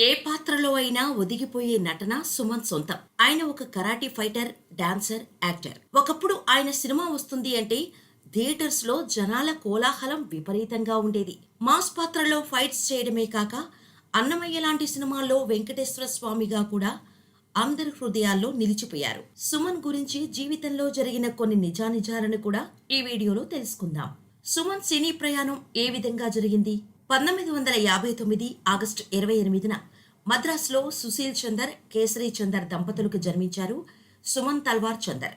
ఏ పాత్రలో అయినా ఒదిగిపోయే నటన సుమన్ సొంతం. ఆయన ఒక కరాటీ ఫైటర్ డాన్సర్ యాక్టర్. ఒకప్పుడు ఆయన సినిమా వస్తుంది అంటే థియేటర్స్లో జనాల కోలాహలం విపరీతంగా ఉండేది. మాస్ పాత్రలో ఫైట్స్ చేయడమే కాక అన్నమయ్య లాంటి సినిమాల్లో వెంకటేశ్వర స్వామిగా కూడా అందరి హృదయాల్లో నిలిచిపోయారు. సుమన్ గురించి జీవితంలో జరిగిన కొన్ని నిజానిజాలను కూడా ఈ వీడియోలో తెలుసుకుందాం. సుమన్ సినీ ప్రయాణం ఏ విధంగా జరిగింది? పంతొమ్మిది వందల యాభై తొమ్మిది ఆగస్టు ఇరవై ఎనిమిదిన మద్రాసులో సుశీల్ చందర్ కేసరి చందర్ దంపతులకు జన్మించారు సుమన్ తల్వార్ చందర్.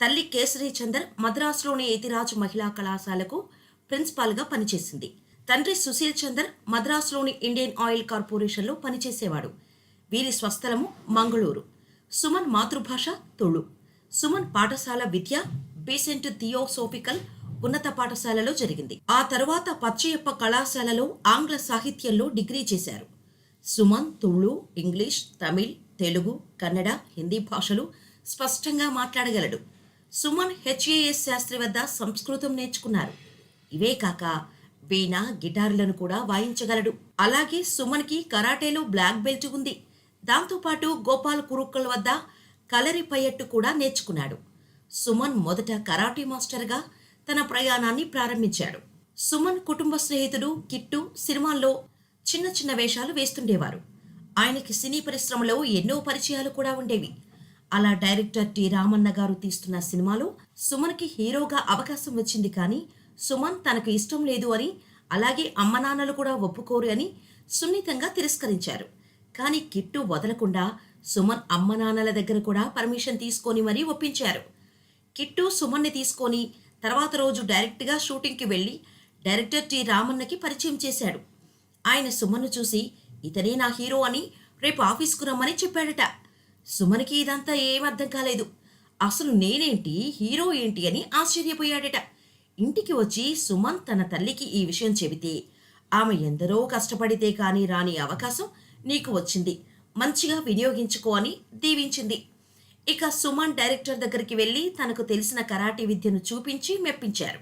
తల్లి కేసరి చందర్ మద్రాసులోని ఎతిరాజ్ మహిళా కళాశాలకు ప్రిన్సిపాల్గా పనిచేసింది. తండ్రి సుశీల్ చందర్ మద్రాసులోని ఇండియన్ ఆయిల్ కార్పొరేషన్లో పనిచేసేవాడు. వీరి స్వస్థలము మంగళూరు. సుమన్ మాతృభాష తుళు. సుమన్ పాఠశాల విద్య బీసెంట్ థియోసోఫికల్ ఉన్నత పాఠశాలలో జరిగింది. ఆ తర్వాత పచ్చయప్ప కళాశాలలో ఆంగ్ల సాహిత్యంలో డిగ్రీ చేశారు. సుమన్ తుళు ఇంగ్లీష్ తమిళ్ తెలుగు కన్నడ హిందీ భాషలు స్పష్టంగా మాట్లాడగలడు. సుమన్ హెచ్ఏఎస్ శాస్త్రి వద్ద సంస్కృతం నేర్చుకున్నారు. ఇవే కాక వీణ గిటార్లను కూడా వాయించగలడు. అలాగే సుమన్కి కరాటేలో బ్లాక్ బెల్ట్ ఉంది. దాంతోపాటు గోపాల్ కురుక్కల్ వద్ద కలరి పయ్యట్టు కూడా నేర్చుకున్నాడు. సుమన్ మొదట కరాటే మాస్టర్గా తన ప్రయాణాన్ని ప్రారంభించాడు. సుమన్ కుటుంబ స్నేహితుడు కిట్టు సినిమాల్లో చిన్న చిన్న వేషాలు వేస్తుండేవారు. ఆయనకి సినీ పరిశ్రమలో ఎన్నో పరిచయాలు కూడా ఉండేవి. అలా డైరెక్టర్ టి రామన్న గారు తీస్తున్న సినిమాలో సుమన్కి హీరోగా అవకాశం వచ్చింది కానీ సుమన్ తనకు ఇష్టం లేదు అని అలాగే అమ్మ నాన్నలు కూడా ఒప్పుకోరు అని సున్నితంగా తిరస్కరించారు. కానీ కిట్టు వదలకుండా సుమన్ అమ్మ నాన్నల దగ్గర కూడా పర్మిషన్ తీసుకొని మరీ ఒప్పించారు. కిట్టు సుమన్ని తీసుకొని తర్వాత రోజు డైరెక్ట్గా షూటింగ్కి వెళ్ళి డైరెక్టర్ టి రామన్నకి పరిచయం చేశాడు. ఆయన సుమన్ను చూసి ఇతనే నా హీరో అని రేపు ఆఫీస్కు రమ్మని చెప్పాడట. సుమన్కి ఇదంతా ఏం అర్థం కాలేదు. అసలు నేనేంటి? హీరో ఏంటి? అని ఆశ్చర్యపోయాడట. ఇంటికి వచ్చి సుమన్ తన తల్లికి ఈ విషయం చెబితే ఆమె ఎందరో కష్టపడితే కానీ రాని అవకాశం నీకు వచ్చింది. మంచిగా వినియోగించుకో అని దీవించింది. ఇక సుమన్ డైరెక్టర్ దగ్గరికి వెళ్ళి తనకు తెలిసిన కరాటే విద్యను చూపించి మెప్పించారు.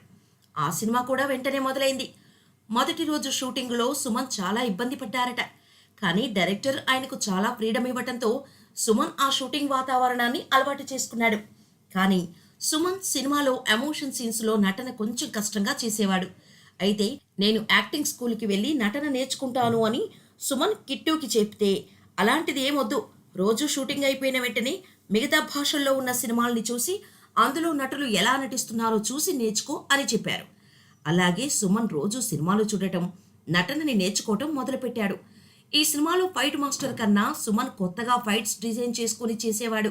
ఆ సినిమా కూడా వెంటనే మొదలైంది. మొదటి రోజు షూటింగ్లో సుమన్ చాలా ఇబ్బంది పడ్డారట. కానీ డైరెక్టర్ ఆయనకు చాలా ఫ్రీడమ్ ఇవ్వటంతో సుమన్ ఆ షూటింగ్ వాతావరణాన్ని అలవాటు చేసుకున్నాడు. కానీ సుమన్ సినిమాలో ఎమోషన్ సీన్స్లో నటన కొంచెం కష్టంగా చేసేవాడు. అయితే నేను యాక్టింగ్ స్కూల్కి వెళ్ళి నటన నేర్చుకుంటాను అని సుమన్ కిట్టుకి చెప్తే అలాంటిది ఏమొద్దు రోజు షూటింగ్ అయిపోయిన వెంటనే మిగతా భాషల్లో ఉన్న సినిమాల్ని చూసి అందులో నటులు ఎలా నటిస్తున్నారో చూసి నేర్చుకో అని చెప్పారు. అలాగే సుమన్ రోజు సినిమాలు చూడటం నటనని నేర్చుకోవటం మొదలుపెట్టాడు. ఈ సినిమాలో ఫైట్ మాస్టర్ కన్నా సుమన్ కొత్తగా ఫైట్స్ డిజైన్ చేసుకుని చేసేవాడు.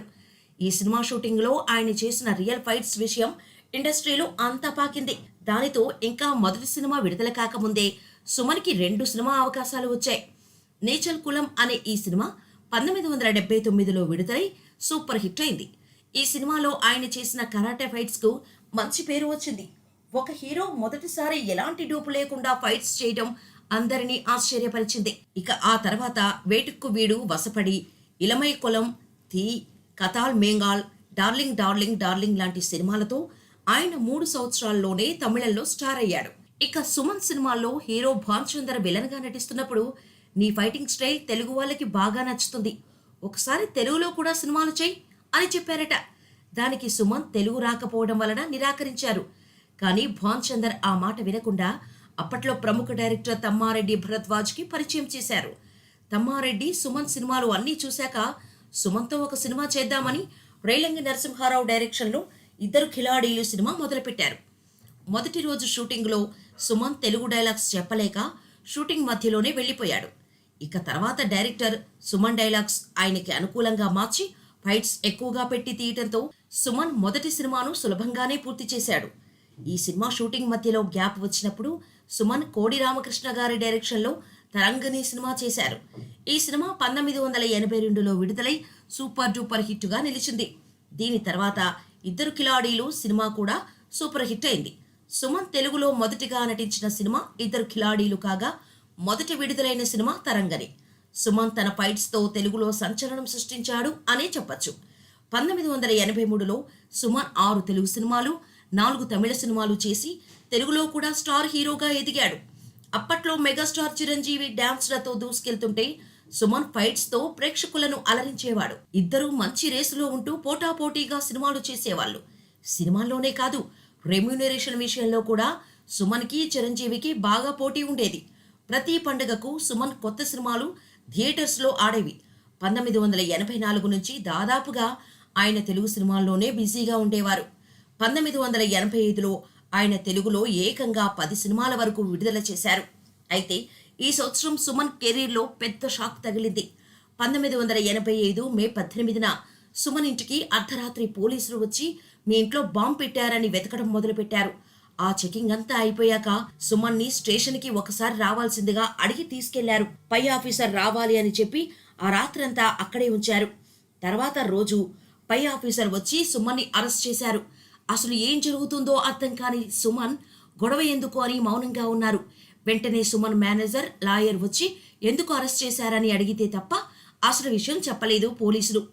ఈ సినిమా షూటింగ్లో ఆయన చేసిన రియల్ ఫైట్స్ విషయం ఇండస్ట్రీలో అంతా పాకింది. దానితో ఇంకా మొదటి సినిమా విడుదల కాకముందే సుమన్కి రెండు సినిమా అవకాశాలు వచ్చాయి. నేచల్ కులం అనే ఈ సినిమా పంతొమ్మిది వందల డెబ్బై తొమ్మిదిలో విడుదలై సూపర్ హిట్ అయింది. ఈ సినిమాలో ఆయన చేసిన కరాటే ఫైట్స్కు మంచి పేరు వచ్చింది. ఒక హీరో మొదటిసారి ఎలాంటి డూపు లేకుండా ఫైట్స్ చేయడం అందరినీ ఆశ్చర్యపరిచింది. ఇక ఆ తర్వాత వేటుక్కు వీడు వసపడి ఇలమై కులం థీ కథాల్ మేంగాల్ డార్లింగ్ డార్లింగ్ డార్లింగ్ లాంటి సినిమాలతో ఆయన మూడు సంవత్సరాల్లోనే తమిళంలో స్టార్ అయ్యాడు. ఇక సుమన్ సినిమాల్లో హీరో భాన్చందర్ విలన్గా నటిస్తున్నప్పుడు నీ ఫైటింగ్ స్టైల్ తెలుగు వాళ్ళకి బాగా నచ్చుతుంది. ఒకసారి తెలుగులో కూడా సినిమాలు చేయి అని చెప్పారట. దానికి సుమన్ తెలుగు రాకపోవడం వలన నిరాకరించారు. కానీ భాన్చందర్ ఆ మాట వినకుండా అప్పట్లో ప్రముఖ డైరెక్టర్ తమ్మారెడ్డి భరద్వాజ్కి పరిచయం చేశారు. తమ్మారెడ్డి సుమన్ సినిమాలు అన్నీ చూశాక సుమన్తో ఒక సినిమా చేద్దామని రైలంగి నరసింహారావు డైరెక్షన్లో ఇద్దరు ఖిలాడీలు సినిమా మొదలుపెట్టారు. మొదటి రోజు షూటింగ్లో సుమన్ తెలుగు డైలాగ్స్ చెప్పలేక షూటింగ్ మధ్యలోనే వెళ్ళిపోయాడు. ఇక తర్వాత డైరెక్టర్ సుమన్ డైలాగ్స్ ఆయనకి అనుకూలంగా మార్చి ఫైట్స్ ఎక్కువగా పెట్టి తీయటంతో సుమన్ మొదటి సినిమాను సులభంగానే పూర్తి చేశాడు. ఈ సినిమా షూటింగ్ మధ్యలో గ్యాప్ వచ్చినప్పుడు సుమన్ కోడి రామకృష్ణ గారి డైరెక్షన్లో తరంగని సినిమా చేశారు. ఈ సినిమా పంతొమ్మిది వందల ఎనభై రెండులో విడుదలై సూపర్ డూపర్ హిట్గా నిలిచింది. దీని తర్వాత ఇద్దరు కిలాడీలు సినిమా కూడా సూపర్ హిట్ అయింది. సుమన్ తెలుగులో మొదటిగా నటించిన సినిమా ఇద్దరు కిలాడీలు కాగా మొదటి విడుదలైన సినిమా తరంగని. సుమన్ తన ఫైట్స్తో తెలుగులో సంచలనం సృష్టించాడు అనే చెప్పొచ్చు. పంతొమ్మిది వందల ఎనభై మూడులో సుమన్ ఆరు తెలుగు సినిమాలు నాలుగు తమిళ సినిమాలు చేసి తెలుగులో కూడా స్టార్ హీరోగా ఎదిగాడు. అప్పట్లో మెగాస్టార్ చిరంజీవి డ్యాన్స్లతో దూసుకెళ్తుంటే సుమన్ ఫైట్స్తో ప్రేక్షకులను అలరించేవాడు. ఇద్దరూ మంచి రేసులో ఉంటూ పోటాపోటీగా సినిమాలు చేసేవాళ్ళు. సినిమాల్లోనే కాదు రెమ్యూనరేషన్ విషయంలో కూడా సుమన్కి చిరంజీవికి బాగా పోటీ ఉండేది. ప్రతి పండుగకు సుమన్ కొత్త సినిమాలు థియేటర్స్లో ఆడేవి. పంతొమ్మిది వందల ఎనభై నాలుగు నుంచి దాదాపుగా ఆయన తెలుగు సినిమాల్లోనే బిజీగా ఉండేవారు. పంతొమ్మిది వందల ఎనభై ఐదులో ఆయన తెలుగులో ఏకంగా పది సినిమాల వరకు విడుదల చేశారు. అయితే ఈ సంవత్సరం సుమన్ కెరీర్లో పెద్ద షాక్ తగిలింది. పంతొమ్మిది వందల ఎనభై ఐదు మే పద్దెనిమిదిన సుమన్ ఇంటికి అర్ధరాత్రి పోలీసులు వచ్చి మీ ఇంట్లో బాంబు పెట్టారని వెతకడం మొదలుపెట్టారు. ఆ చెకింగ్ అంతా అయిపోయాక సుమన్ని స్టేషన్కి ఒకసారి రావాల్సిందిగా అడిగి తీసుకెళ్ళారు. పై ఆఫీసర్ రావాలి అని చెప్పి ఆ రాత్రంతా అక్కడే ఉంచారు. తర్వాత రోజు పై ఆఫీసర్ వచ్చి సుమన్ని అరెస్ట్ చేశారు. అసలు ఏం జరుగుతుందో అర్థం కాని సుమన్ గొడవ ఎందుకు అని మౌనంగా ఉన్నారు. వెంటనే సుమన్ మేనేజర్ లాయర్ వచ్చి ఎందుకు అరెస్ట్ చేశారని అడిగితే తప్ప అసలు విషయం చెప్పలేదు పోలీసులు.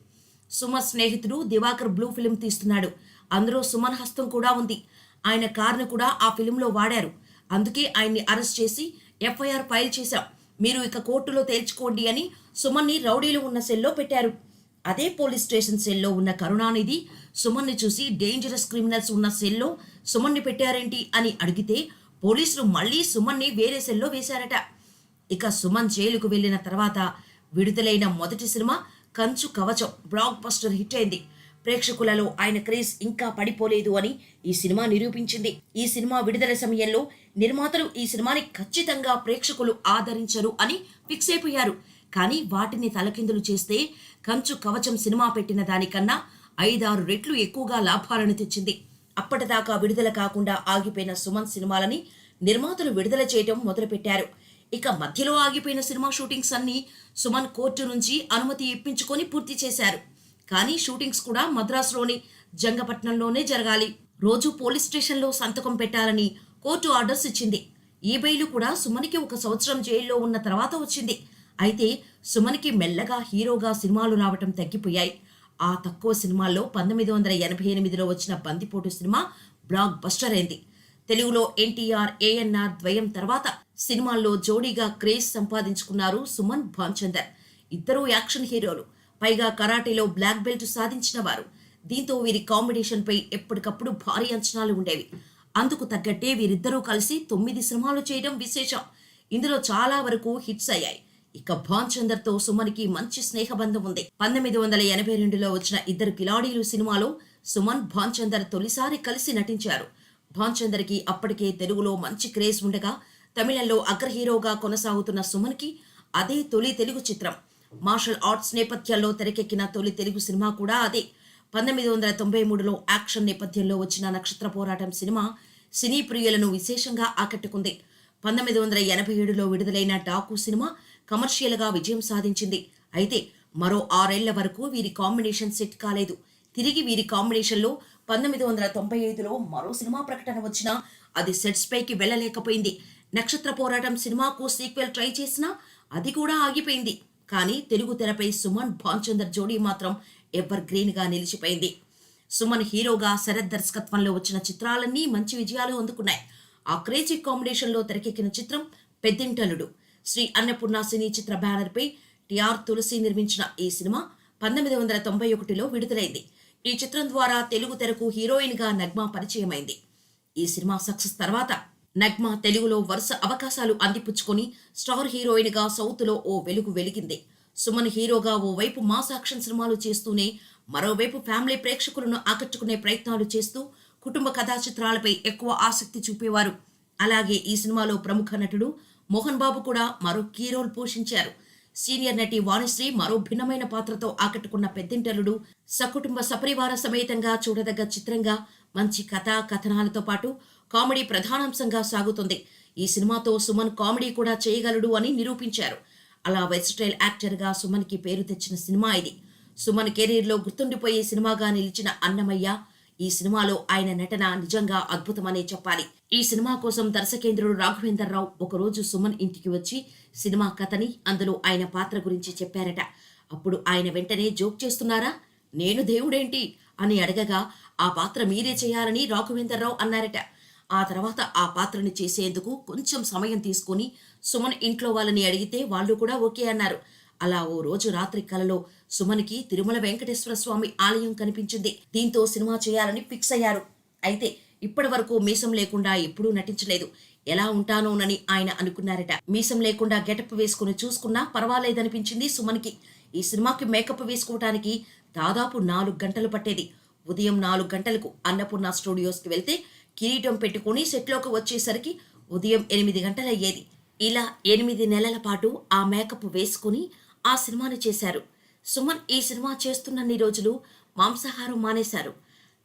సుమన్ స్నేహితుడు దివాకర్ బ్లూ ఫిల్మ్ తీస్తున్నాడు. అందులో సుమన్ హస్తం కూడా ఉంది. ఆయన కార్ను కూడా ఆ ఫిలింలో వాడారు. అందుకే ఆయన్ని అరెస్ట్ చేసి ఎఫ్ఐఆర్ ఫైల్ చేశాం. మీరు ఇక కోర్టులో తేల్చుకోండి అని సుమన్ని రౌడీలు ఉన్న సెల్లో పెట్టారు. అదే పోలీస్ స్టేషన్ సెల్లో ఉన్న కరుణానిధి సుమన్ని చూసి డేంజరస్ క్రిమినల్స్ ఉన్న సెల్లో సుమన్ని పెట్టారేంటి అని అడిగితే పోలీసులు మళ్ళీ సుమన్ని వేరే సెల్లో వేశారట. ఇక సుమన్ జైలుకు వెళ్ళిన తర్వాత విడుదలైన మొదటి సినిమా కంచు కవచం బ్లాక్ బస్టర్ హిట్ అయింది. ప్రేక్షకులలో ఆయన క్రేజ్ ఇంకా పడిపోలేదు అని ఈ సినిమా నిరూపించింది. ఈ సినిమా విడుదల సమయంలో నిర్మాతలు ఈ సినిమాని ఖచ్చితంగా ప్రేక్షకులు ఆదరించరు అని ఫిక్స్ అయిపోయారు. కానీ వాటిని తలకిందులు చేస్తే కంచు కవచం సినిమా పెట్టిన దానికన్నా ఐదారు రెట్లు ఎక్కువగా లాభాలను తెచ్చింది. అప్పటిదాకా విడుదల కాకుండా ఆగిపోయిన సుమన్ సినిమాలని నిర్మాతలు విడుదల చేయటం మొదలుపెట్టారు. ఇక మధ్యలో ఆగిపోయిన సినిమా షూటింగ్స్ అన్ని సుమన్ కోర్టు నుంచి అనుమతి ఇప్పించుకొని పూర్తి చేశారు. కానీ షూటింగ్స్ కూడా మద్రాసులోని జంగపట్నంలోనే జరగాలి. రోజు పోలీస్ స్టేషన్లో సంతకం పెట్టాలని కోర్టు ఆర్డర్స్ ఇచ్చింది. ఈ బెయిల్ కూడా సుమన్కి ఒక సంవత్సరం జైల్లో ఉన్న తర్వాత వచ్చింది. అయితే సుమన్కి మెల్లగా హీరోగా సినిమాలు రావటం తగ్గిపోయాయి. ఆ తక్కువ సినిమాల్లో పంతొమ్మిది వందల ఎనభై ఎనిమిదిలో వచ్చిన బందిపోటు సినిమా బ్లాక్ బస్టర్ అయింది. తెలుగులో ఎన్టీఆర్ ఏఎన్ఆర్ ద్వయం తర్వాత సినిమాల్లో జోడీగా క్రేజ్ సంపాదించుకున్నారు సుమన్ భాన్చందర్. ఇద్దరూ యాక్షన్ హీరోలు. పైగా కరాటీలో బ్లాక్ బెల్ట్ సాధించిన వారు. దీంతో వీరి కాంబినేషన్పై ఎప్పటికప్పుడు భారీ అంచనాలు ఉండేవి. అందుకు తగ్గట్టే వీరిద్దరూ కలిసి తొమ్మిది సినిమాలు చేయడం విశేషం. ఇందులో చాలా వరకు హిట్స్ అయ్యాయి. ఇక భాన్ చందర్తో సుమన్కి మంచి స్నేహబంధం ఉంది. పంతొమ్మిది వందల ఎనభై రెండులో వచ్చిన ఇద్దరు కిలాడీలు సినిమాలో సుమన్ భాన్చందర్ తొలిసారి కలిసి నటించారు. భాన్చందర్కి అప్పటికే తెలుగులో మంచి క్రేజ్ ఉండగా తమిళంలో అగ్ర హీరోగా కొనసాగుతున్న సుమన్కి అదే తొలి తెలుగు చిత్రం. మార్షల్ ఆర్ట్స్ నేపథ్యంలో తెరకెక్కిన తొలి తెలుగు సినిమా కూడా అదే. పంతొమ్మిది వందల తొంభై మూడులో యాక్షన్ నేపథ్యంలో వచ్చిన నక్షత్ర పోరాటం సినిమా సినీ ప్రియులను విశేషంగా ఆకట్టుకుంది. పంతొమ్మిది వందల ఎనభై ఏడులో విడుదలైన డాకు సినిమా కమర్షియల్గా విజయం సాధించింది. అయితే మరో ఆరేళ్ళ వరకు వీరి కాంబినేషన్ సెట్ కాలేదు. తిరిగి వీరి కాంబినేషన్లో పంతొమ్మిది వందల తొంభై ఐదులో మరో సినిమా ప్రకటన వచ్చినా అది సెట్స్ పైకి వెళ్ళలేకపోయింది. నక్షత్ర పోరాటం సినిమాకు సీక్వెల్ ట్రై చేసినా అది కూడా ఆగిపోయింది. కానీ తెలుగు తెరపై సుమన్ భాన్చందర్ జోడీ మాత్రం ఎవర్ గ్రీన్గా నిలిచిపోయింది. సుమన్ హీరోగా శరత్ దర్శకత్వంలో వచ్చిన చిత్రాలన్నీ మంచి విజయాలు అందుకున్నాయి. ఆ క్రేజీ కాంబినేషన్లో తెరకెక్కిన చిత్రం పెద్దింటలుడు. శ్రీ అన్నపూర్ణ సినీ చిత్ర బ్యానర్పై టిఆర్ తులసి నిర్మించిన ఈ సినిమా పంతొమ్మిది వందల తొంభై ఒకటిలో విడుదలైంది. ఈ చిత్రం ద్వారా తెలుగు తెరకు హీరోయిన్గా నగ్మా పరిచయమైంది. ఈ సినిమా సక్సెస్ తర్వాత నగ్మా తెలుగులో వరుస అవకాశాలు అందిపుచ్చుకొని స్టార్ హీరోయిన్గా సౌత్లో ఓ వెలుగు వెలిగింది. సుమన్ హీరోగా ఓవైపు మాస్ యాక్షన్ సినిమాలు చేస్తూనే మరోవైపు ఫ్యామిలీ ప్రేక్షకులను ఆకట్టుకునే ప్రయత్నాలు చేస్తూ కుటుంబ కథా చిత్రాలపై ఎక్కువ ఆసక్తి చూపేవారు. అలాగే ఈ సినిమాలో ప్రముఖ నటుడు మోహన్ బాబు కూడా మరో కీ రోల్ పోషించారు. సీనియర్ నటి వాణిశ్రీ మరో భిన్నమైన పాత్రతో ఆకట్టుకున్న పెద్దింటలుడు సకుటుంబ సపరివార సమేతంగా చూడదగ్గ చిత్రంగా మంచి కథా కథనాలతో పాటు కామెడీ ప్రధానాంశంగా సాగుతుంది. ఈ సినిమాతో సుమన్ కామెడీ కూడా చేయగలడు అని నిరూపించారు. అలా వెస్టైల్ యాక్టర్గా సుమన్కి పేరు తెచ్చిన సినిమా ఇది. సుమన్ కెరీర్లో గుర్తుండిపోయే సినిమాగా నిలిచిన అన్నమయ్య ఈ సినిమాలో ఆయన నటన నిజంగా అద్భుతమనే చెప్పాలి. ఈ సినిమా కోసం దర్శకేంద్రుడు రాఘవేందర్ రావు ఒకరోజు సుమన్ ఇంటికి వచ్చి సినిమా కథని అందులో ఆయన పాత్ర గురించి చెప్పారట. అప్పుడు ఆయన వెంటనే జోక్ చేస్తున్నారా? నేను దేవుడేంటి? అని అడగగా ఆ పాత్ర మీరే చేయాలని రాఘవేందర్ రావు అన్నారట. ఆ తర్వాత ఆ పాత్రని చేసేందుకు కొంచెం సమయం తీసుకొని సుమన్ ఇంట్లో వాళ్ళని అడిగితే వాళ్ళు కూడా ఓకే అన్నారు. అలా ఓ రోజు రాత్రి కలలో సుమన్కి తిరుమల వెంకటేశ్వర స్వామి ఆలయం కనిపించింది. దీంతో సినిమా చేయాలని ఫిక్స్ అయ్యారు. అయితే ఇప్పటి వరకు మీసం లేకుండా ఎప్పుడూ నటించలేదు. ఎలా ఉంటానోనని ఆయన అనుకున్నారట. మీసం లేకుండా గెటప్ వేసుకుని చూసుకున్నా పర్వాలేదనిపించింది సుమన్కి. ఈ సినిమాకి మేకప్ వేసుకోవటానికి దాదాపు నాలుగు గంటలు పట్టేది. ఉదయం నాలుగు గంటలకు అన్నపూర్ణ స్టూడియోస్కి వెళ్తే కిరీటం పెట్టుకుని సెట్లోకి వచ్చేసరికి ఉదయం ఎనిమిది గంటలయ్యేది. ఇలా ఎనిమిది నెలల పాటు ఆ మేకప్ వేసుకుని ఆ సినిమాను చేశారు. సుమన్ ఈ సినిమా చేస్తున్నన్ని రోజులు మాంసాహారం మానేశారు.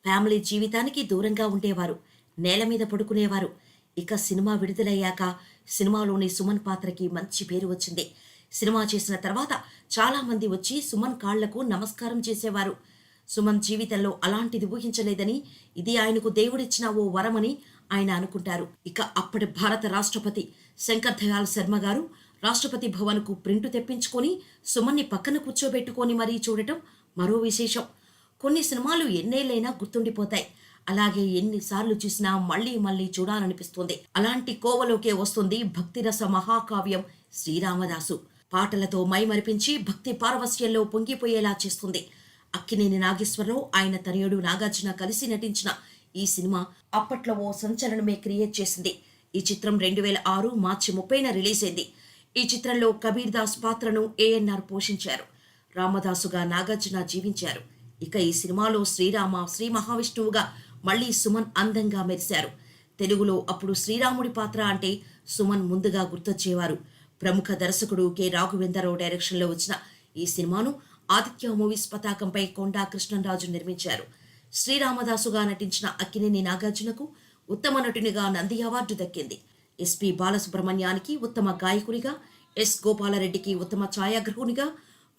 ఫ్యామిలీ జీవితానికి దూరంగా ఉండేవారు. నేల మీద పడుకునేవారు. ఇక సినిమా విడుదలయ్యాక సినిమాలోని సుమన్ పాత్రకి మంచి పేరు వచ్చింది. సినిమా చేసిన తర్వాత చాలామంది వచ్చి సుమన్ కాళ్ళకు నమస్కారం చేసేవారు. సుమన్ జీవితంలో అలాంటిది ఊహించలేదని ఇది ఆయనకు దేవుడిచ్చిన ఓ వరమని ఆయన అనుకుంటారు. ఇక అప్పటి భారత రాష్ట్రపతి శంకర్ దయాల్ శర్మ గారు రాష్ట్రపతి భవన్కు ప్రింటు తెప్పించుకొని సుమన్ని పక్కన కూర్చోబెట్టుకొని మరీ చూడటం మరో విశేషం. కొన్ని సినిమాలు ఎన్నేళ్ళైనా గుర్తుండిపోతాయి. అలాగే ఎన్నిసార్లు చూసినా మళ్ళీ మళ్ళీ చూడాలనిపిస్తుంది. అలాంటి కోవలోకే వస్తుంది భక్తిరస మహాకావ్యం శ్రీరామదాసు. పాటలతో మైమరిపించి భక్తి పారవస్యంలో పొంగిపోయేలా చేస్తుంది. అక్కినేని నాగేశ్వరరావు ఆయన తనయుడు నాగార్జున కలిసి నటించిన ఈ సినిమా అప్పట్లో ఓ సంచలనమే క్రియేట్ చేసింది. ఈ చిత్రం రెండు వేల ఆరు మార్చి ముప్పైన రిలీజ్ అయింది. ఈ చిత్రంలో కబీర్ దాస్ పాత్రను ఏఎన్ఆర్ పోషించారు. రామదాసుగా నాగార్జున జీవించారు. ఇక ఈ సినిమాలో శ్రీరామ శ్రీ మహావిష్ణువుగా మళ్ళీ సుమన్ అందంగా మెరిశారు. తెలుగులో అప్పుడు శ్రీరాముడి పాత్ర అంటే సుమన్ ముందుగా గుర్తొచ్చేవారు. ప్రముఖ దర్శకుడు కె. రాఘవేంద్రరావు డైరెక్షన్లో వచ్చిన ఈ సినిమాను ఆదిత్య మూవీస్ పతాకంపై కొండా కృష్ణరాజు నిర్మించారు. శ్రీరామదాసుగా నటించిన అక్కినేని నాగార్జునకు ఉత్తమ నటునిగా నంది అవార్డు దక్కింది. ఎస్పి బాలసుబ్రహ్మణ్యానికి ఉత్తమ గాయకునిగా ఎస్ గోపాలరెడ్డికి ఉత్తమ ఛాయాగ్రహునిగా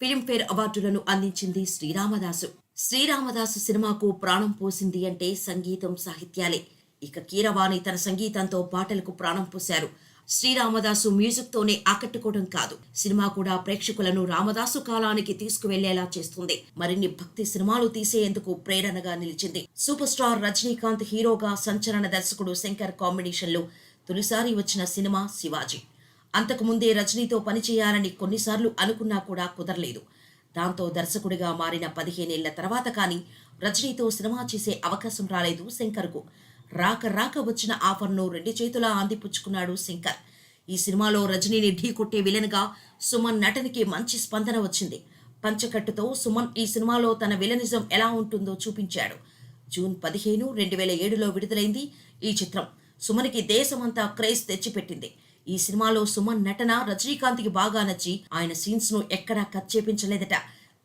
ఫిలింఫేర్ అవార్డులను అందించింది శ్రీరామదాసు. శ్రీరామదాసు సినిమాకు ప్రాణం పోసింది అంటే సంగీతం సాహిత్యాలే. ఇక కీరవాణి తన సంగీతంతో పాటలకు ప్రాణం పోశారు. శ్రీరామదాసు మ్యూజిక్ తోనే ఆకట్టుకోవడం కాదు. సినిమా కూడా ప్రేక్షకులను రామదాసు కాలానికి తీసుకువెళ్ళేలా చేస్తుంది. మరిన్ని భక్తి సినిమాలు తీసేందుకు ప్రేరణగా నిలిచింది. సూపర్ స్టార్ రజనీకాంత్ హీరోగా సంచలన దర్శకుడు శంకర్ కాంబినేషన్లో తొలిసారి వచ్చిన సినిమా శివాజీ. అంతకుముందే రజనీతో పనిచేయాలని కొన్నిసార్లు అనుకున్నా కూడా కుదరలేదు. దాంతో దర్శకుడిగా మారిన పదిహేనేళ్ళ తర్వాత కానీ రజనీతో సినిమా చేసే అవకాశం రాలేదు శంకర్కు. రాక రాక వచ్చిన ఆఫర్ను రెండు చేతులా అందిపుచ్చుకున్నాడు శంకర్. ఈ సినిమాలో రజనీని ఢీ కొట్టే విలన్గా సుమన్ నటనకి మంచి స్పందన వచ్చింది. పంచకట్టుతో సుమన్ ఈ సినిమాలో తన విలనిజం ఎలా ఉంటుందో చూపించాడు. జూన్ పదిహేను రెండు వేల ఏడులో విడుదలైంది ఈ చిత్రం. సుమన్కి దేశమంతా క్రేజ్ తెచ్చిపెట్టింది. ఈ సినిమాలో సుమన్ నటన రజనీకాంత్కి బాగా నచ్చి ఆయన సీన్స్ను ఎక్కడా కట్ చేపించలేదట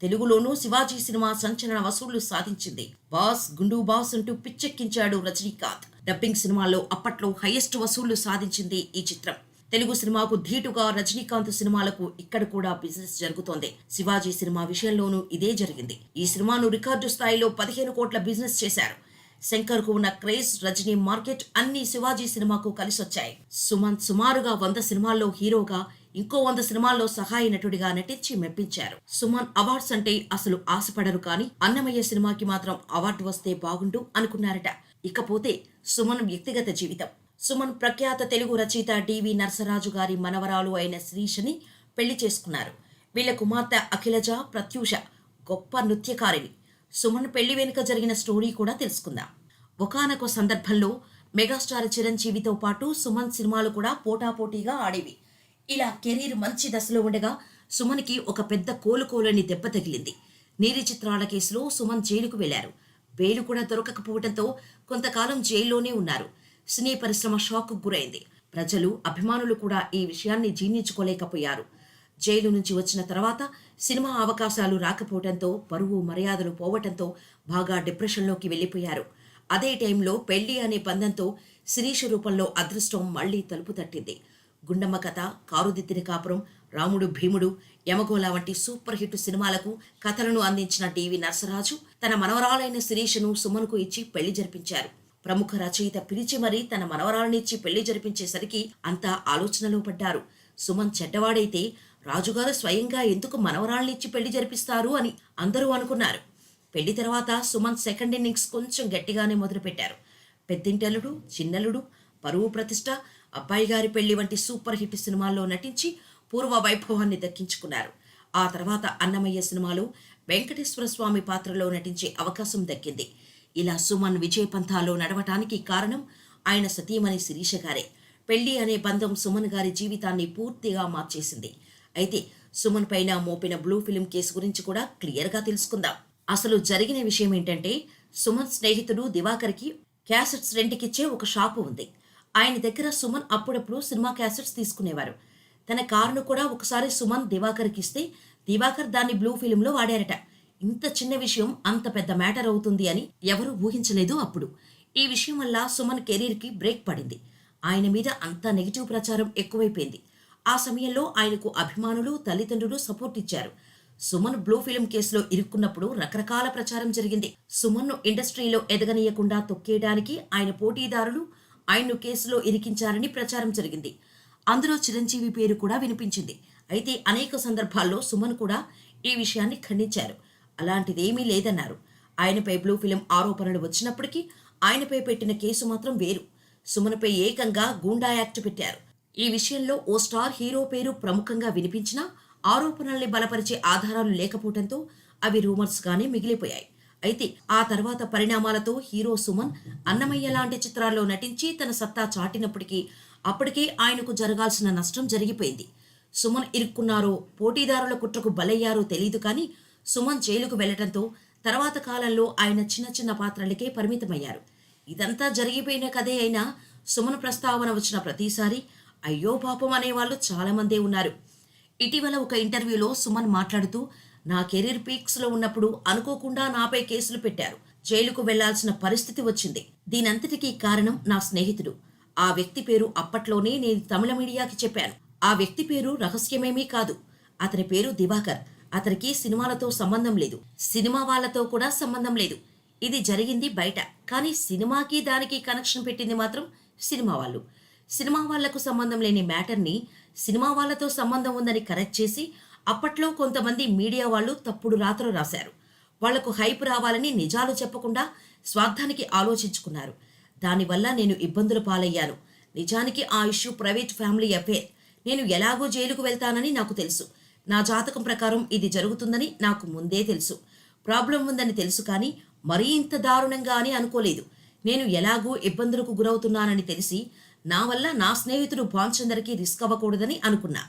తెలుగులోనూ శివాజీ సినిమా సంచలన వసూళ్ళు సాధించింది. బాస్ గుండు బాస్ అంటూ పిచ్చెక్కించాడు రజనీకాంత్. డబ్బింగ్ సినిమాలో అప్పట్లో హైయెస్ట్ వసూళ్ళు సాధించింది ఈ చిత్రం. తెలుగు సినిమాకు ధీటుగా రజనీకాంత్ సినిమాలకు ఇక్కడ కూడా బిజినెస్ జరుగుతోంది. శివాజీ సినిమా విషయంలోనూ ఇదే జరిగింది. ఈ సినిమాను రికార్డు స్థాయిలో పదిహేను కోట్ల బిజినెస్ చేశారు. శంకర్కు ఉన్న క్రేజ్ రజనీ మార్కెట్ అన్ని శివాజీ సినిమాకు కలిసొచ్చాయి. సుమంత్ సుమారుగా వంద సినిమాల్లో హీరోగా ఇంకో వంద సినిమాల్లో సహాయ నటుడిగా నటించి మెప్పించారు. సుమన్ అవార్డ్స్ అంటే అసలు ఆశపడరు కానీ అన్నమయ్య సినిమాకి మాత్రం అవార్డు వస్తే బాగుండు అనుకున్నారట. ఇకపోతే సుమన్ వ్యక్తిగత జీవితం. సుమన్ ప్రఖ్యాత తెలుగు రచయిత డివి నరసరాజు గారి మనవరాలు అయిన శ్రీషని పెళ్ళి చేసుకున్నారు. వీళ్ళ కుమార్తె అఖిలజ ప్రత్యూష గొప్ప నృత్యకారిణి. సుమన్ పెళ్ళి వెనుక జరిగిన స్టోరీ కూడా తెలుసుకుందాం. ఒకానొక సందర్భంలో మెగాస్టార్ చిరంజీవితో పాటు సుమన్ సినిమాలు కూడా పోటాపోటీగా ఆడేవి. ఇలా కెరీర్ మంచి దశలో ఉండగా సుమన్కి ఒక పెద్ద కోలుకోలేని దెబ్బ తగిలింది. నీరి చిత్రాల కేసులో సుమన్ జైలుకు వెళ్ళారు. బెయిల్ కూడా దొరకకపోవడంతో కొంతకాలం జైల్లోనే ఉన్నారు. సినీ పరిశ్రమ షాక్ గురైంది. ప్రజలు అభిమానులు కూడా ఈ విషయాన్ని జీర్ణించుకోలేకపోయారు. జైలు నుంచి వచ్చిన తర్వాత సినిమా అవకాశాలు రాకపోవడంతో పరువు మర్యాదలు పోవటంతో బాగా డిప్రెషన్లోకి వెళ్ళిపోయారు. అదే టైంలో పెళ్ళి అనే బంధంతో శిరీష రూపంలో అదృష్టం మళ్ళీ తలుపు తట్టింది. గుండమ్మ కథ కారుదిద్దిన కాపురం రాముడు భీముడు యమగోళ వంటి సూపర్ హిట్ సినిమాలకు కథలను అందించిన డివి నరసరాజు తన మనవరాలైన శిరీషను సుమన్కు ఇచ్చి పెళ్ళి జరిపించారు. ప్రముఖ రచయిత పిలిచి మరీ తన మనవరాలనిచ్చి పెళ్ళి జరిపించేసరికి అంతా ఆలోచనలో పడ్డారు. సుమన్ చెడ్డవాడైతే రాజుగారు స్వయంగా ఎందుకు మనవరాలనిచ్చి పెళ్ళి జరిపిస్తారు అని అందరూ అనుకున్నారు. పెళ్ళి తర్వాత సుమన్ సెకండ్ ఇన్నింగ్స్ కొంచెం గట్టిగానే మొదలుపెట్టారు. పెద్దింటలుడు చిన్నలుడు పరువు ప్రతిష్ట అబ్బాయి గారి పెళ్ళి వంటి సూపర్ హిట్ సినిమాల్లో నటించి పూర్వ వైభవాన్ని దక్కించుకున్నారు. ఆ తర్వాత అన్నమయ్య సినిమాలో వెంకటేశ్వర స్వామి పాత్రలో నటించే అవకాశం దక్కింది. ఇలా సుమన్ విజయ పంథాలో నడవటానికి కారణం ఆయన సతీమణి శిరీష గారే. పెళ్ళి అనే బంధం సుమన్ గారి జీవితాన్ని పూర్తిగా మార్చేసింది. అయితే సుమన్ పైన మోపిన బ్లూ ఫిలిం కేసు గురించి కూడా క్లియర్గా తెలుసుకుందాం. అసలు జరిగిన విషయం ఏంటంటే సుమన్ స్నేహితుడు దివాకర్కి క్యాసెట్స్ రెంట్కిచ్చే ఒక షాపు ఉంది. ఆయన దగ్గర సుమన్ అప్పుడప్పుడు సినిమా క్యాసెట్స్ తీసుకునేవారు. తన కారును కూడా ఒకసారి సుమన్ దివాకర్కి ఇస్తే దివాకర్ దాన్ని బ్లూ ఫిలింలో వాడారట. ఇంత చిన్న విషయం అంత పెద్ద మ్యాటర్ అవుతుంది అని ఎవరూ ఊహించలేదు అప్పుడు. ఈ విషయం వల్ల సుమన్ కెరీర్కి బ్రేక్ పడింది. ఆయన మీద అంత నెగిటివ్ ప్రచారం ఎక్కువైపోయింది. ఆ సమయంలో ఆయనకు అభిమానులు తల్లిదండ్రులు సపోర్ట్ ఇచ్చారు. సుమన్ బ్లూ ఫిలిం కేసులో ఇరుక్కున్నప్పుడు రకరకాల ప్రచారం జరిగింది. సుమన్ను ఇండస్ట్రీలో ఎదగనీయకుండా తొక్కేయడానికి ఆయన పోటీదారులు ఆయన్ను కేసులో ఇరికించారని ప్రచారం జరిగింది. అందులో చిరంజీవి పేరు కూడా వినిపించింది. అయితే అనేక సందర్భాల్లో సుమన్ కూడా ఈ విషయాన్ని ఖండించారు. అలాంటిదేమీ లేదన్నారు. ఆయనపై బ్లూ ఫిలిం ఆరోపణలు వచ్చినప్పటికీ ఆయనపై పెట్టిన కేసు మాత్రం వేరు. సుమన్పై ఏకంగా గూండా యాక్ట్ పెట్టారు. ఈ విషయంలో ఓ స్టార్ హీరో పేరు ప్రముఖంగా వినిపించినా ఆరోపణల్ని బలపరిచే ఆధారాలు లేకపోవడంతో అవి రూమర్స్గానే మిగిలిపోయాయి. అయితే ఆ తర్వాత పరిణామాలతో హీరో సుమన్ అన్నమయ్య లాంటి చిత్రాల్లో నటించి తన సత్తా చాటినప్పటికీ అప్పటికే ఆయనకు జరగాల్సిన నష్టం జరిగిపోయింది. సుమన్ ఇరుక్కున్నారో పోటీదారుల కుట్రకు బలయ్యారో తెలియదు కానీ సుమన్ జైలుకు వెళ్ళడంతో తర్వాత కాలంలో ఆయన చిన్న చిన్న పాత్రలకే పరిమితమయ్యారు. ఇదంతా జరిగిపోయిన కథే అయినా సుమన్ ప్రస్తావన వచ్చిన ప్రతిసారి అయ్యో పాపం అనేవాళ్ళు చాలామందే ఉన్నారు. ఇటీవల ఒక ఇంటర్వ్యూలో సుమన్ మాట్లాడుతూ నా కెరీర్ పీక్స్లో ఉన్నప్పుడు అనుకోకుండా నాపై కేసులు పెట్టారు. జైలుకు వెళ్ళాల్సిన పరిస్థితి వచ్చింది. దీనంతటికీ కారణం నా స్నేహితుడు. ఆ వ్యక్తి పేరు అప్పట్లోనే నేను తమిళ మీడియాకి చెప్పాను. ఆ వ్యక్తి పేరు రహస్యమేమీ కాదు. అతని పేరు దివాకర్. అతనికి సినిమాలతో సంబంధం లేదు. సినిమా వాళ్ళతో కూడా సంబంధం లేదు. ఇది జరిగింది బయట. కానీ సినిమాకి దానికి కనెక్షన్ పెట్టింది మాత్రం సినిమా వాళ్ళు. సినిమా వాళ్ళకు సంబంధం లేని మ్యాటర్ని సినిమా వాళ్ళతో సంబంధం ఉందని కరెక్ట్ చేసి అప్పట్లో కొంతమంది మీడియా వాళ్ళు తప్పుడు రాతలు రాశారు. వాళ్ళకు హైప్ రావాలని నిజాలు చెప్పకుండా స్వార్థానికి ఆలోచించుకున్నారు. దానివల్ల నేను ఇబ్బందులు పాలయ్యాను. నిజానికి ఆ ఇష్యూ ప్రైవేట్ ఫ్యామిలీ అఫేర్ నేను ఎలాగో జైలుకు వెళ్తానని నాకు తెలుసు. నా జాతకం ప్రకారం ఇది జరుగుతుందని నాకు ముందే తెలుసు. ప్రాబ్లం ఉందని తెలుసు కానీ మరీ ఇంత దారుణంగా అని అనుకోలేదు. నేను ఎలాగూ ఇబ్బందులకు గురవుతున్నానని తెలిసి నా వల్ల నా స్నేహితుడు భాన్చందర్కి రిస్క్ అవ్వకూడదని అనుకున్నా.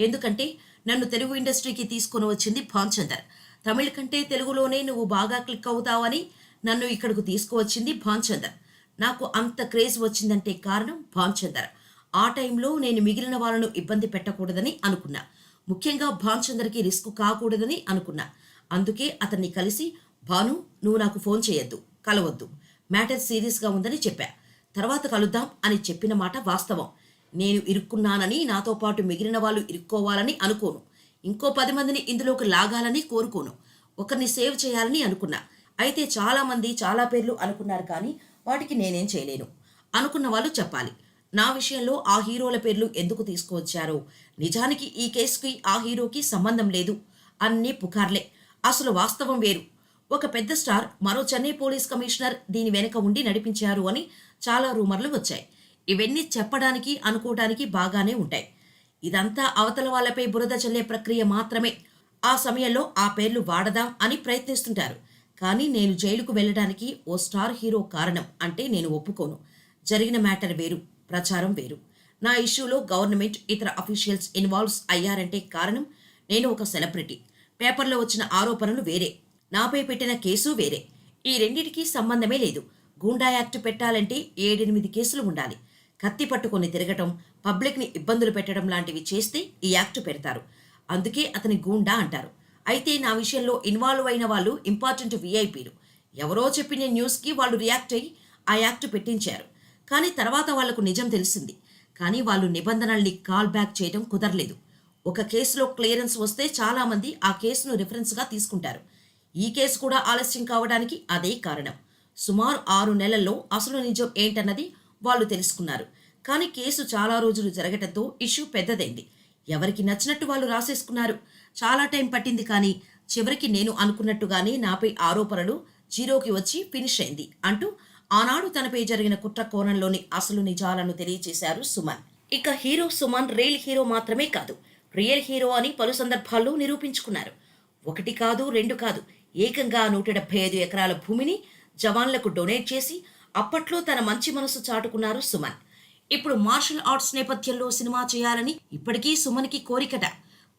ఎందుకంటే నన్ను తెలుగు ఇండస్ట్రీకి తీసుకొని వచ్చింది భాన్చందర్. తమిళ కంటే తెలుగులోనే నువ్వు బాగా క్లిక్ అవుతావని నన్ను ఇక్కడకు తీసుకువచ్చింది భాన్చందర్. నాకు అంత క్రేజ్ వచ్చిందంటే కారణం భాన్చందర్. ఆ టైంలో నేను మిగిలిన వాళ్ళను ఇబ్బంది పెట్టకూడదని అనుకున్నా. ముఖ్యంగా భాన్చందర్కి రిస్క్ కాకూడదని అనుకున్నా. అందుకే అతన్ని కలిసి భాను నువ్వు నాకు ఫోన్ చేయొద్దు కలవద్దు. మ్యాటర్ సీరియస్గా ఉందని చెప్పా. తర్వాత కలుద్దాం అని చెప్పిన మాట వాస్తవం. నేను ఇరుక్కున్నానని నాతో పాటు మిగిలిన వాళ్ళు ఇరుక్కోవాలని అనుకోను. ఇంకో పది మందిని ఇందులోకి లాగాలని కోరుకోను. ఒకరిని సేవ్ చేయాలని అనుకున్నా. అయితే చాలామంది చాలా పేర్లు అనుకున్నారు కానీ వాటికి నేనేం చేయలేను. అనుకున్న వాళ్ళు చెప్పాలి. నా విషయంలో ఆ హీరోల పేర్లు ఎందుకు తీసుకువచ్చారో? నిజానికి ఈ కేసుకి ఆ హీరోకి సంబంధం లేదు అన్నీ పుకార్లే. అసలు వాస్తవం వేరు. ఒక పెద్ద స్టార్ మరో చెన్నై పోలీస్ కమిషనర్ దీని వెనుక ఉండి నడిపించారు అని చాలా రూమర్లు వచ్చాయి. ఇవన్నీ చెప్పడానికి అనుకోవడానికి బాగానే ఉంటాయి. ఇదంతా అవతల వాళ్ళపై బురద చల్లే ప్రక్రియ మాత్రమే. ఆ సమయంలో ఆ పేర్లు వాడదాం అని ప్రయత్నిస్తుంటారు. కానీ నేను జైలుకు వెళ్ళడానికి ఓ స్టార్ హీరో కారణం అంటే నేను ఒప్పుకోను. జరిగిన మ్యాటర్ వేరు ప్రచారం వేరు. నా ఇష్యూలో గవర్నమెంట్ ఇతర అఫీషియల్స్ ఇన్వాల్వ్స్ అయ్యారంటే కారణం నేను ఒక సెలబ్రిటీ. పేపర్లో వచ్చిన ఆరోపణలు వేరే. నాపై పెట్టిన కేసు వేరే. ఈ రెండింటికి సంబంధమే లేదు. గూండా యాక్ట్ పెట్టాలంటే ఏడెనిమిది కేసులు ఉండాలి. కత్తి పట్టుకొని తిరగటం పబ్లిక్ని ఇబ్బందులు పెట్టడం లాంటివి చేస్తే ఈ యాక్ట్ పెడతారు. అందుకే అతని గూండా అంటారు. అయితే నా విషయంలో ఇన్వాల్వ్ అయిన వాళ్ళు ఇంపార్టెంట్ విఐపీలు. ఎవరో చెప్పిన న్యూస్కి వాళ్ళు రియాక్ట్ అయ్యి ఆ యాక్ట్ పెట్టించారు. కానీ తర్వాత వాళ్ళకు నిజం తెలిసింది. కానీ వాళ్ళు నిబంధనల్ని కాల్ బ్యాక్ చేయడం కుదరలేదు. ఒక కేసులో క్లియరెన్స్ వస్తే చాలామంది ఆ కేసును రిఫరెన్స్గా తీసుకుంటారు. ఈ కేసు కూడా ఆలస్యం కావడానికి అదే కారణం. సుమారు ఆరు నెలల్లో అసలు నిజం ఏంటన్నది వాళ్ళు తెలుసుకున్నారు. కానీ కేసు చాలా రోజులు జరగటంతో ఇష్యూ పెద్దదైంది. ఎవరికి నచ్చినట్టు వాళ్ళు రాసేసుకున్నారు. చాలా టైం పట్టింది కానీ చివరికి నేను అనుకున్నట్టుగానే నాపై ఆరోపణలు జీరోకి వచ్చి ఫినిష్ అయింది అంటూ ఆనాడు తనపై జరిగిన కుట్ర కోణంలోని అసలు నిజాలను తెలియజేశారు సుమన్. ఇక హీరో సుమన్ రియల్ హీరో మాత్రమే కాదు రియల్ హీరో అని పలు సందర్భాల్లో నిరూపించుకున్నారు. ఒకటి కాదు రెండు కాదు ఏకంగా నూట డెబ్బై ఐదు ఎకరాల భూమిని జవాన్లకు డొనేట్ చేసి అప్పట్లో తన మంచి మనసు చాటుకున్నారు సుమన్. ఇప్పుడు మార్షల్ ఆర్ట్స్ నేపథ్యంలో సినిమా చేయాలని ఇప్పటికీ సుమన్కి కోరికట.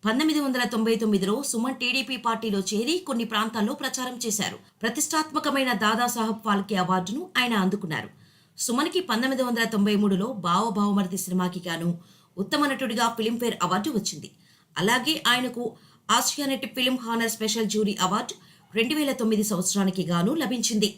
పంతొమ్మిది వందల తొంభై తొమ్మిదిలో సుమన్ టీడీపీ పార్టీలో చేరి కొన్ని ప్రాంతాల్లో ప్రచారం చేశారు. ప్రతిష్టాత్మకమైన దాదాసాహెబ్ ఫాల్కే అవార్డును ఆయన అందుకున్నారు. సుమన్కి పంతొమ్మిది వందల తొంభై మూడులో భావభావమరిది సినిమాకి గాను ఉత్తమ నటుడిగా ఫిలింఫేర్ అవార్డు వచ్చింది. అలాగే ఆయనకు Asianet film honour special jury award రెండు వేల తొమ్మిది సంవత్సరానికి గాను లభించింది.